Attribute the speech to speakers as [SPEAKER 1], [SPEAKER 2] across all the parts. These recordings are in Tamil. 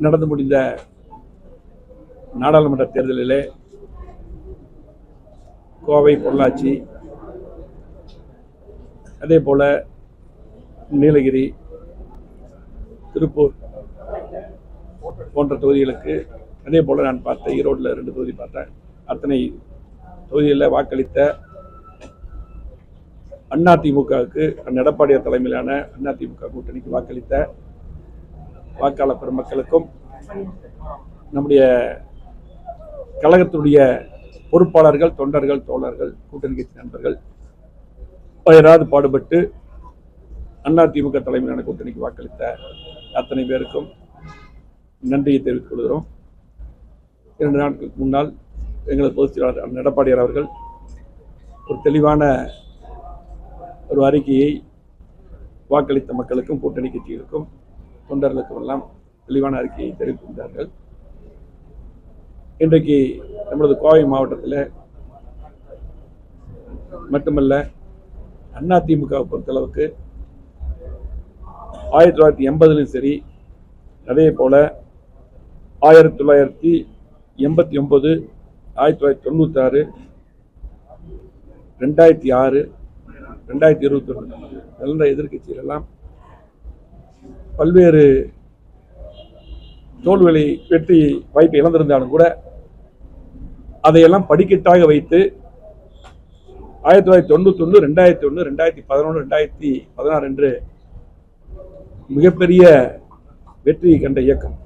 [SPEAKER 1] நடந்து முடிந்த நாடாளுமன்ற தேர்தலிலே கோவை பொள்ளாச்சி அதே போல் நீலகிரி திருப்பூர் போன்ற தொகுதிகளுக்கு அதே போல் நான் பார்த்தேன் ஈரோட்டில் ரெண்டு தொகுதி பார்த்தேன். அத்தனை தொகுதிகளில் வாக்களித்த அதிமுகவுக்கு எடப்பாடியார் தலைமையிலான அதிமுக கூட்டணிக்கு வாக்களித்த வாக்காளர் பெருமக்களுக்கும் நம்முடைய கழகத்துடைய பொறுப்பாளர்கள் தொண்டர்கள் தோழர்கள் கூட்டணி கட்சி நண்பர்கள் யாராவது பாடுபட்டு அதிமுக தலைமையிலான கூட்டணிக்கு வாக்களித்த அத்தனை பேருக்கும் நன்றியை தெரிவித்துக் கொள்கிறோம். இரண்டு நாட்களுக்கு முன்னால் எங்களது பொதுச் செயலாளர் எடப்பாடியார் அவர்கள் ஒரு தெளிவான ஒரு அறிக்கையை வாக்களித்த மக்களுக்கும் கூட்டணி கட்சிகளுக்கும் தொண்டர்களுக்கும் எல்லாம் தெளிவான அறிக்கையை தெரிவித்திருந்தார்கள். இன்றைக்கு நமது கோவை மாவட்டத்தில் மட்டுமல்ல அதிமுகவை பொறுத்தளவுக்கு ஆயிரத்தி தொள்ளாயிரத்தி எண்பதுலையும் சரி அதே போல ஆயிரத்தி தொள்ளாயிரத்தி எண்பத்தி ஒன்பது ஆயிரத்தி தொள்ளாயிரத்தி தொண்ணூத்தாறு ரெண்டாயிரத்தி ஆறு ரெண்டாயிரத்தி இருபத்தி ஒன்று நல்ல எதிர்கட்சியிலெல்லாம் பல்வேறு தோல்விகளை வெற்றி வாய்ப்பை இழந்திருந்தாலும் கூட அதையெல்லாம் படிக்கட்டாக வைத்து ஆயிரத்தி தொள்ளாயிரத்தி தொண்ணூத்தி ஒன்று ரெண்டாயிரத்தி ஒன்று ரெண்டாயிரத்தி பதினொன்று ரெண்டாயிரத்தி பதினாறு என்று மிகப்பெரிய வெற்றியை கண்ட இயக்கம்.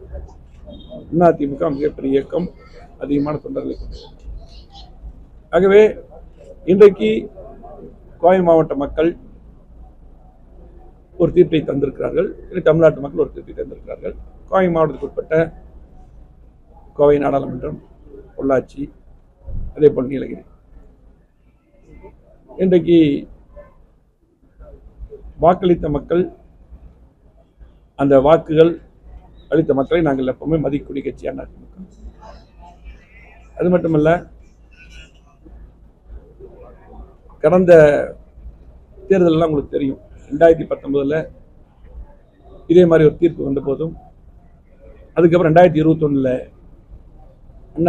[SPEAKER 1] அதிமுக மிகப்பெரிய இயக்கம் அதிகமான தொண்டர்களை கொண்டது. ஆகவே இன்றைக்கு கோவை மாவட்ட மக்கள் ஒரு தீர்ப்பை தந்திருக்கிறார்கள். இல்லை தமிழ்நாட்டு மக்கள் ஒரு தீர்ப்பை தந்திருக்கிறார்கள். கோவை மாவட்டத்துக்கு உட்பட்ட கோவை நாடாளுமன்றம் பொள்ளாச்சி அதே போல் நீலகிரி. இன்றைக்கு வாக்களித்த மக்கள் அந்த வாக்குகள் அளித்த மக்களை நாங்கள் எப்பவுமே மதிக்கக்கூடிய கட்சியாக அதிமுக. அது மட்டுமல்ல கடந்த தேர்தலெல்லாம் உங்களுக்கு தெரியும். ரெண்டாயிரத்தி பத்தொன்பதுல இதே மாதிரி ஒரு தீர்ப்பு வந்த போதும் அதுக்கப்புறம் ரெண்டாயிரத்தி இருபத்தொன்னுல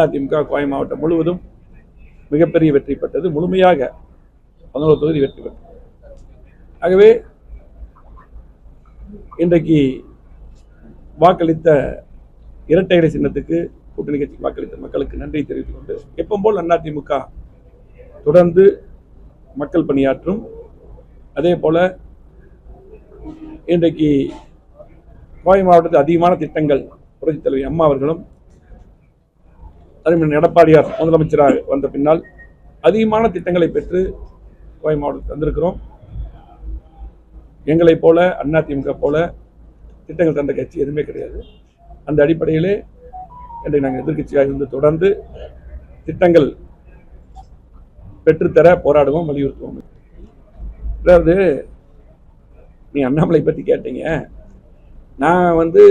[SPEAKER 1] அதிமுக கோவை மாவட்டம் முழுவதும் மிகப்பெரிய வெற்றி பெற்றது. முழுமையாக பதினோரு தொகுதி வெற்றி பெற்றது. ஆகவே இன்றைக்கு வாக்களித்த இரட்டை சின்னத்துக்கு கூட்டணி கட்சிக்கு வாக்களித்த மக்களுக்கு நன்றி தெரிவித்துக் கொண்டு எப்பவும் போல் அதிமுக தொடர்ந்து மக்கள் பணியாற்றும் அதே போல இன்றைக்கு கோவை மாவட்டத்தில் அதிகமான திட்டங்கள் புரட்சித் தலைவி அம்மா அவர்களும் அதே எடப்பாடியார் முதலமைச்சராக வந்த பின்னால் அதிகமான திட்டங்களை பெற்று கோவை மாவட்டத்தில் தந்திருக்கிறோம் எங்களைப் போல அதிமுக போல திட்டங்கள் தந்த கட்சி எதுவுமே கிடையாது. அந்த அடிப்படையிலே இன்றைக்கு நாங்கள் எதிர்க்கட்சியாக இருந்து தொடர்ந்து திட்டங்கள் பெற்றுத்தர போராடுவோம் வலியுறுத்துவோம். அதாவது நீ அண்ணாமலை பற்றி கேட்டீங்க. நான் வந்து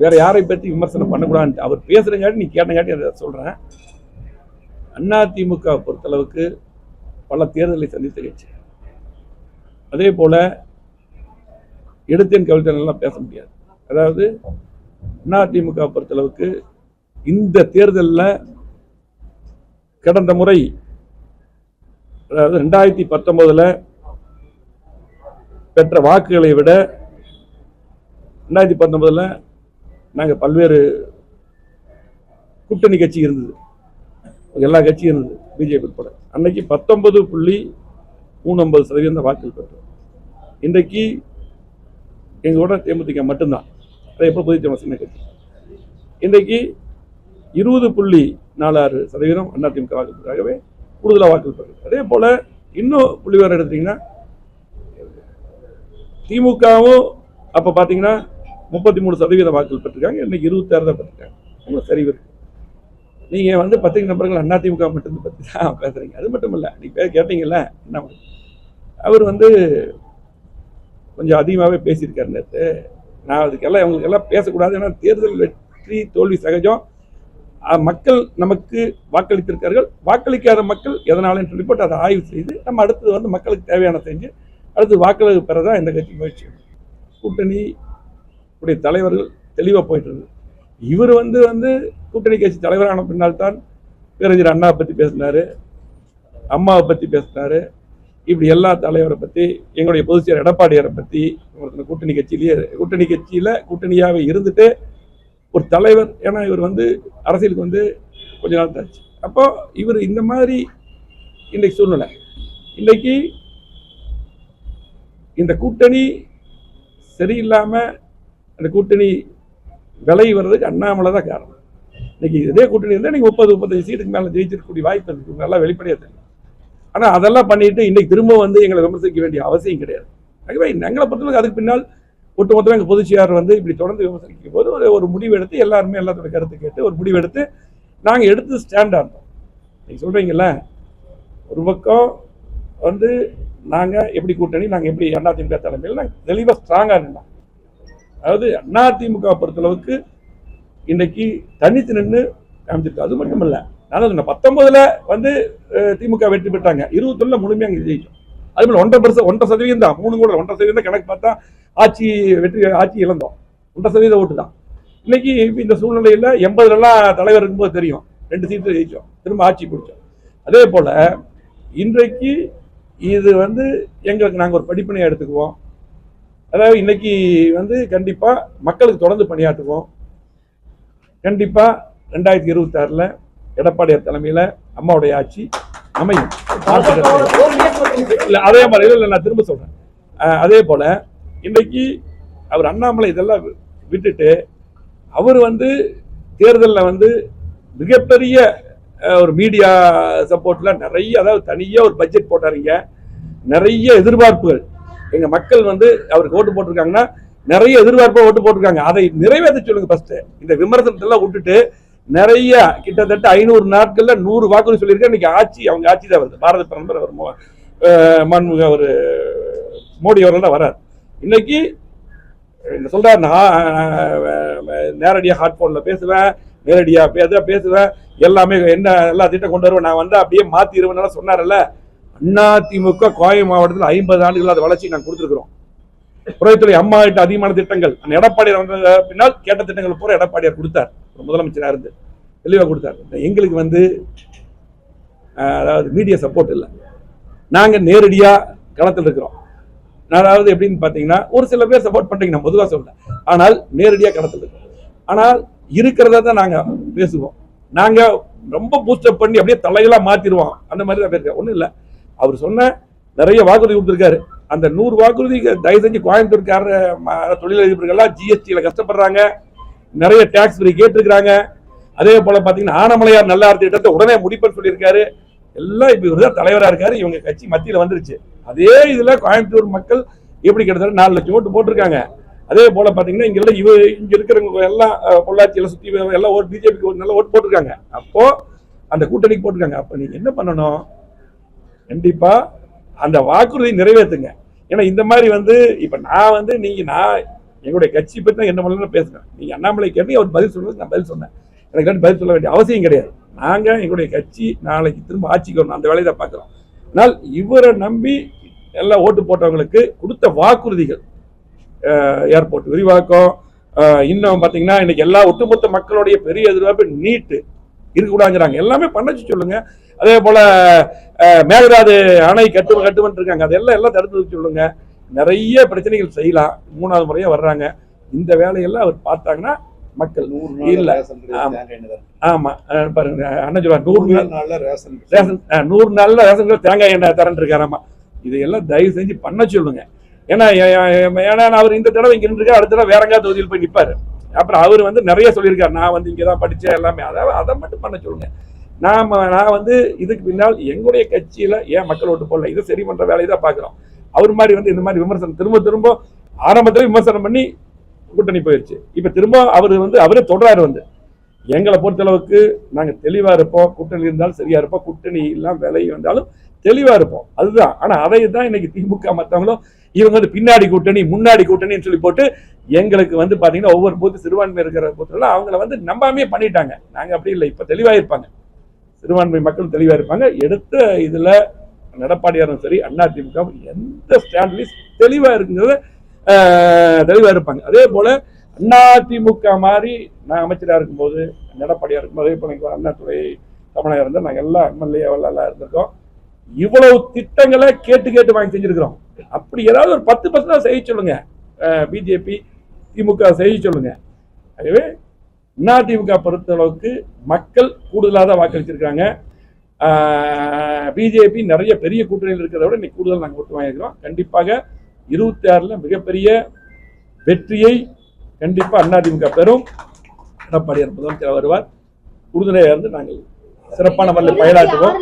[SPEAKER 1] வேற யாரை பற்றி விமர்சனம் பண்ணக்கூடாதுன்ட்டு அவர் பேசுறங்காட்டி நீ கேட்டங்காட்டி அதை சொல்றேன். அதிமுக பொறுத்தளவுக்கு பல தேர்தலை சந்தித்து கட்சி. அதே போல எடுத்தேன் கவிழ்த்தேன் எல்லாம் பேச முடியாது. அதாவது அதிமுக பொறுத்தளவுக்கு இந்த தேர்தலில் கடந்த முறை அதாவது ரெண்டாயிரத்தி பத்தொன்பதுல பெற்ற வாக்குகளை விட ரெண்டாயிரத்தி பத்தொன்பதுல நாங்கள் பல்வேறு கூட்டணி கட்சி இருந்தது. எல்லா கட்சியும் இருந்தது பிஜேபி உட்பட. அன்னைக்கு பத்தொன்பது புள்ளி மூணு சதவீதம் வாக்குகள் பெற்றோம். இன்றைக்கு எங்களோட தேமுதிக மட்டும்தான். அதை எப்போ புதிய சின்ன கட்சி? இன்றைக்கு இருபது புள்ளி நாலாறு சதவீதம் அதிமுக வாக்குகளுக்காகவே கூடுதலாக வாக்குகள் பெறுது அதே போல இன்னும் புள்ளிவரம் எடுத்தீங்கன்னா திமுகவும் அப்போ பார்த்தீங்கன்னா முப்பத்தி மூணு சதவீத வாக்குகள் பெற்றிருக்காங்க இன்னைக்கு இருபத்தாறு தான் பெற்றிருக்காங்க. உங்களுக்கு சரிவு வருது நீங்கள் வந்து பத்திரிகை நபர்கள் திமுக மட்டும் பற்றி தான் பேசுகிறீங்க அது மட்டும் இல்லை நீங்கள் பேர் கேட்டீங்கல்ல என்ன அவர் வந்து கொஞ்சம் அதிகமாகவே பேசியிருக்காரு நேற்று நான் அதுக்கெல்லாம் இவங்களுக்கெல்லாம் பேசக்கூடாது ஏன்னா தேர்தல் வெற்றி தோல்வி சகஜம். மக்கள் நமக்கு வாக்களித்திருக்கார்கள் வாக்களிக்காத மக்கள் எதனாலன்னு சொல்லி போட்டு அதை ஆய்வு செய்து நம்ம அடுத்தது வந்து மக்களுக்கு தேவையான செஞ்சு அடுத்து வாக்களிப்பு பெற தான் இந்த கட்சி முயற்சி கூட்டணி உடைய தலைவர்கள் தெளிவாக போயிட்டு இருக்கு இவர் வந்து வந்து கூட்டணி கட்சி தலைவரான பின்னால்தான் பேரறிஞர் அண்ணாவை பற்றி பேசினார் அம்மாவை பற்றி பேசினார். இப்படி எல்லா தலைவரை பற்றி எங்களுடைய பொதுச் செயலர் எடப்பாடியாரை பற்றி ஒருத்தர் கூட்டணி கட்சியிலேயே கூட்டணி கட்சியில் கூட்டணியாகவே இருந்துட்டு ஒரு தலைவர் ஏன்னா இவர் வந்து அரசியலுக்கு வந்து கொஞ்ச நாள் தாச்சு அப்போது இவர் இந்த மாதிரி இன்றைக்கு சூழ்நிலை. இன்றைக்கி இந்த கூட்டணி சரியில்லாமல் அந்த கூட்டணி விலை வர்றதுக்கு அண்ணாமலை தான் காரணம். இன்னைக்கு இதே கூட்டணி இருந்தால் நீங்கள் முப்பது முப்பத்தஞ்சு சீட்டுக்கு மேலே ஜெயிச்சிருக்கக்கூடிய வாய்ப்பு இருக்குது நல்லா வெளிப்படையாக தெரியும். ஆனால் அதெல்லாம் பண்ணிட்டு இன்னைக்கு திரும்ப வந்து எங்களை விமர்சிக்க வேண்டிய அவசியம் கிடையாது. ஆகவே எங்களை பொறுத்தவரைக்கும் அதுக்கு பின்னால் ஒட்டுமொத்தமாக எங்கள் பொதுச்சியார் வந்து இப்படி தொடர்ந்து விமர்சிக்கும் போது ஒரு ஒரு முடிவு எடுத்து எல்லாருமே எல்லாத்தோட கருத்து கேட்டு ஒரு முடிவு எடுத்து நாங்கள் எடுத்து ஸ்டாண்டாக இருந்தோம். நீங்கள் சொல்கிறீங்கல்ல ஒரு பக்கம் வந்து நாங்கள் எப்படி கூட்டணி நாங்கள் எப்படி அதிமுக தலைமையில் நாங்கள் தெளிவாக ஸ்ட்ராங்காக நின்றோம் அதாவது அதிமுக பொறுத்தளவுக்கு இன்னைக்கு தனித்து நின்று காமிச்சிருக்கு. அது மட்டும் இல்லை நான் சொன்னேன் பத்தொன்பதுல வந்து திமுக வெற்றி பெற்றாங்க. இருபத்தொன்னுல முழுமையாக அங்கே ஜெயிச்சோம். அது போல ஒன்றரை பர்சன்ட் ஒன்றரை சதவீதம் தான். மூணு கூட ஒன்றரை சதவீதம் கணக்கு பார்த்தா ஆட்சி வெற்றி ஆட்சி இழந்தோம். ஒன்றரை சதவீத ஓட்டு தான். இன்னைக்கு இந்த சூழ்நிலையில் எண்பதுலலாம் தலைவர் இருக்கும்போது தெரியும். ரெண்டு சீட்டு ஜெயிச்சோம். திரும்ப ஆட்சி பிடிச்சோம். அதே போல் இன்றைக்கு இது வந்து எங்களுக்கு நாங்கள் ஒரு படிப்பணியாக எடுத்துக்குவோம். அதாவது இன்னைக்கு வந்து கண்டிப்பாக மக்களுக்கு தொடர்ந்து பணியாற்றுவோம். கண்டிப்பாக ரெண்டாயிரத்தி இருபத்தாறில் எடப்பாடியார் தலைமையில் அம்மாவுடைய ஆட்சி அமையும். இல்லை அதே மாதிரி இல்லை நான் திரும்ப சொல்கிறேன் அதே போல் இன்றைக்கி அவர் அண்ணாமலை இதெல்லாம் வி- விட்டுட்டு அவர் வந்து தேர்தலில் வந்து மிகப்பெரிய ஒரு மீடியா சப்போர்ட்லாம் நிறைய அதாவது தனியாக ஒரு பட்ஜெட் போட்டாருங்க நிறைய எதிர்பார்ப்புகள். எங்கள் மக்கள் வந்து அவருக்கு ஓட்டு போட்டிருக்காங்கன்னா நிறைய எதிர்பார்ப்பாக ஓட்டு போட்டிருக்காங்க. அதை நிறைவேற்ற சொல்லுங்க ஃபர்ஸ்ட் இந்த விமர்சனத்தை எல்லாம் விட்டுட்டு நிறைய கிட்டத்தட்ட ஐநூறு நாட்கள்ல நூறு வாக்குறுதி சொல்லியிருக்கேன் இன்னைக்கு ஆட்சி அவங்க ஆட்சி தான் வருது. பாரத பிரதமர் அவர் மோ- மாண்புமிகு அவர் மோடி அவர்கள் தான் வரார். இன்னைக்கு என்ன சொல்றாரு நான் நேரடியாக ஹாட்ஃபோனில் ஹாட் பேசுவேன். நேரடியா பேச பேசுவேன். எல்லாமே என்ன எல்லா திட்டம் கொண்டு வருவேன். நான் வந்து அப்படியே மாற்றிடுவேன் சொன்னார்ல அண்ணா திமுக கோவை மாவட்டத்தில் ஐம்பது ஆண்டுகள் அது வளர்ச்சி நாங்கள் கொடுத்துருக்குறோம். புறத்துறை அம்மா கிட்ட அதிகமான திட்டங்கள். அந்த எடப்பாடியார் வந்த பின்னால் கேட்ட திட்டங்கள் பூரா எடப்பாடியார் கொடுத்தார். ஒரு முதலமைச்சராக இருந்து. தெளிவாக கொடுத்தார். எங்களுக்கு வந்து அதாவது மீடியா சப்போர்ட் இல்லை. நாங்கள் நேரடியாக களத்தில் இருக்கிறோம். அதாவது எப்படின்னு பார்த்தீங்கன்னா ஒரு சில பேர் சப்போர்ட் பண்ணுறீங்க நான் பொதுவாக சொல்றேன். ஆனால் நேரடியாக களத்தில் இருக்கிறோம். ஆனால் இருக்கிறத தான் நாங்கள் பேசுவோம். நாங்கள் ரொம்ப பூஸ்டப் பண்ணி அப்படியே தலையெல்லாம் மாற்றிடுவோம் அந்த மாதிரி தான் பேருக்கேன் ஒன்றும் இல்லை. அவர் சொன்ன நிறைய வாக்குறுதி கொடுத்துருக்காரு. அந்த நூறு வாக்குறுதி தயவு செஞ்சு கோயம்புத்தூர்கார ம- தொழிலதிபர்கள்லாம் ஜிஎஸ்டியில் கஷ்டப்படுறாங்க. நிறைய டேக்ஸ் ஃப்ரீ கேட்டிருக்கிறாங்க. அதே போல் பார்த்தீங்கன்னா ஆனமலையார் நல்லா திட்டத்தை உடனே முடிப்பேன்னு சொல்லியிருக்காரு. எல்லாம் இப்போ இவர் தான் தலைவராக இருக்காரு. இவங்க கட்சி மத்தியில் வந்துருச்சு. அதே இதில் கோயம்புத்தூர் மக்கள் எப்படி கிட்டத்தட்ட நாலு லட்சம் ஓட்டு போட்டிருக்காங்க. அதே போல பார்த்தீங்கன்னா இங்க எல்லாம் இவ இங்க இருக்கிறவங்க எல்லாம் பொள்ளாச்சியில் பொள்ளாச்சியில சுற்றி எல்லாம் ஓட் பிஜேபிக்கு ஒரு நல்ல ஓட்டு போட்டிருக்காங்க. அப்போ அந்த கூட்டணிக்கு போட்டிருக்காங்க. அப்போ நீங்க என்ன பண்ணணும்? கண்டிப்பா அந்த வாக்குறுதி நிறைவேற்றுங்க ஏன்னா இந்த மாதிரி வந்து இப்ப நான் வந்து நீங்க நான் எங்களுடைய கட்சி பற்றி தான் என்ன பண்ணலாம் பேசுகிறேன் நீங்கள் அண்ணாமலை கேட்டு அவர் பதில் சொல்றது நான் பதில் சொன்னேன். எனக்கு வந்து பதில் சொல்ல வேண்டிய அவசியம் கிடையாது. நாங்கள் எங்களுடைய கட்சி நாளைக்கு திரும்ப ஆட்சிக்கு வரணும் அந்த வேலையை தான் பார்க்குறோம் ஆனால் இவரை நம்பி எல்லாம் ஓட்டு போட்டவங்களுக்கு கொடுத்த வாக்குறுதிகள் ஏர்போர்ட் விரிவாக்கம். இன்னும் பார்த்தீங்கன்னா இன்னைக்கு எல்லா ஒட்டுமொத்த மக்களுடைய பெரிய எதிர்பார்ப்பு நீட்டு இருக்கக்கூடாதுங்கிறாங்க. எல்லாமே பண்ணச்சு சொல்லுங்க. அதே போல மேகதாது அணை கட்டு கட்டுமன் இருக்காங்க அதெல்லாம் எல்லாம் தடுத்து வைக்க சொல்லுங்க. நிறைய பிரச்சனைகள் செய்யலாம். மூணாவது முறையா வர்றாங்க. இந்த வேலையெல்லாம் அவர் பார்த்தாங்கன்னா மக்கள்
[SPEAKER 2] நூறு
[SPEAKER 1] இல்ல. ஆமா. பாருங்க. அண்ணன் சொல்லுவார் நூறு
[SPEAKER 2] நூறு
[SPEAKER 1] நாள்
[SPEAKER 2] நாள்ல ரேஷன்
[SPEAKER 1] ரேஷன் நூறு நாள்ல ரேஷன் தேங்காய் எண்ணெய் தரேன் இருக்காராமா இதையெல்லாம் தயவு செஞ்சு பண்ண சொல்லுங்க. ஏன்னா ஏன்னா அவர் இந்த தடவை இங்க நின்று அடுத்த தடவை வேற எங்கேயா தொகுதியில் போய் நிப்பாரு. அப்புறம் அவர் வந்து நிறைய சொல்லியிருக்காரு. நான் வந்து இங்கே தான் படித்தேன் எல்லாமே. அதாவது அதை மட்டும் பண்ண சொல்லுங்க. நாம நான் வந்து இதுக்கு பின்னால் எங்களுடைய கட்சியில ஏன் மக்கள் ஓட்டு போடல? இதை சரி பண்ற வேலையை தான் பார்க்குறோம். அவர் மாதிரி வந்து இந்த மாதிரி விமர்சனம் திரும்ப திரும்ப ஆரம்பத்துல விமர்சனம் பண்ணி கூட்டணி போயிடுச்சு இப்ப திரும்ப அவர் வந்து அவரே தொடராரு வந்து. எங்களை பொறுத்தளவுக்கு நாங்க தெளிவா இருப்போம் கூட்டணி இருந்தாலும் சரியா இருப்போம் கூட்டணி எல்லாம் விலை வந்தாலும் தெளிவாக இருப்போம். அதுதான். ஆனால் அதை தான் இன்னைக்கு திமுக மற்றவங்களும் இவங்க வந்து பின்னாடி கூட்டணி முன்னாடி கூட்டணின்னு சொல்லி போட்டு எங்களுக்கு வந்து பார்த்தீங்கன்னா ஒவ்வொரு பூத்து சிறுபான்மை இருக்கிற பூத்துல அவங்கள வந்து நம்பாமே பண்ணிட்டாங்க. நாங்கள் அப்படி இல்லை. இப்போ தெளிவாக இருப்பாங்க. சிறுபான்மை மக்கள் தெளிவாக இருப்பாங்க. எடுத்த இதில் நடப்பாடியாரும் சரி அண்ணா திமுக எந்த ஸ்டாண்ட்லையும் தெளிவாக இருக்குங்கிறத தெளிவாக இருப்பாங்க. அதே போல் அண்ணா அதிமுக மாதிரி நான் அமைச்சராக இருக்கும்போது நடப்பாடியாக இருக்கும்போது இப்போ எனக்கு அண்ணாதுறை தமிழக இருந்தால் நாங்கள் எல்லாம் எம்எல்ஏ எல்லாம் இருந்திருக்கோம். இவ்வளவு திட்டங்களை கேட்டு கேட்டு வாங்கி செஞ்சிருக்கிறோம். அப்படி ஏதாவது ஒரு பத்து பர்சன்ட் செய்ய சொல்லுங்க. பிஜேபி திமுக செய்ய சொல்லுங்க. ஆகவே அதிமுக பொறுத்தளவுக்கு மக்கள் கூடுதலாக தான் வாக்களிச்சிருக்காங்க பிஜேபி நிறைய பெரிய கூட்டணியில் இருக்கிறத விட இன்னைக்கு கூடுதல் நாங்கள் ஓட்டு வாங்கியிருக்கிறோம். கண்டிப்பாக இருபத்தி ஆறில் மிகப்பெரிய வெற்றியை கண்டிப்பாக அதிமுக பெறும். எடப்பாடியார் முதலமைச்சர் வருவார். உறுதுணையாக இருந்து நாங்கள் சிறப்பான முறையில் பயனாற்றுவோம்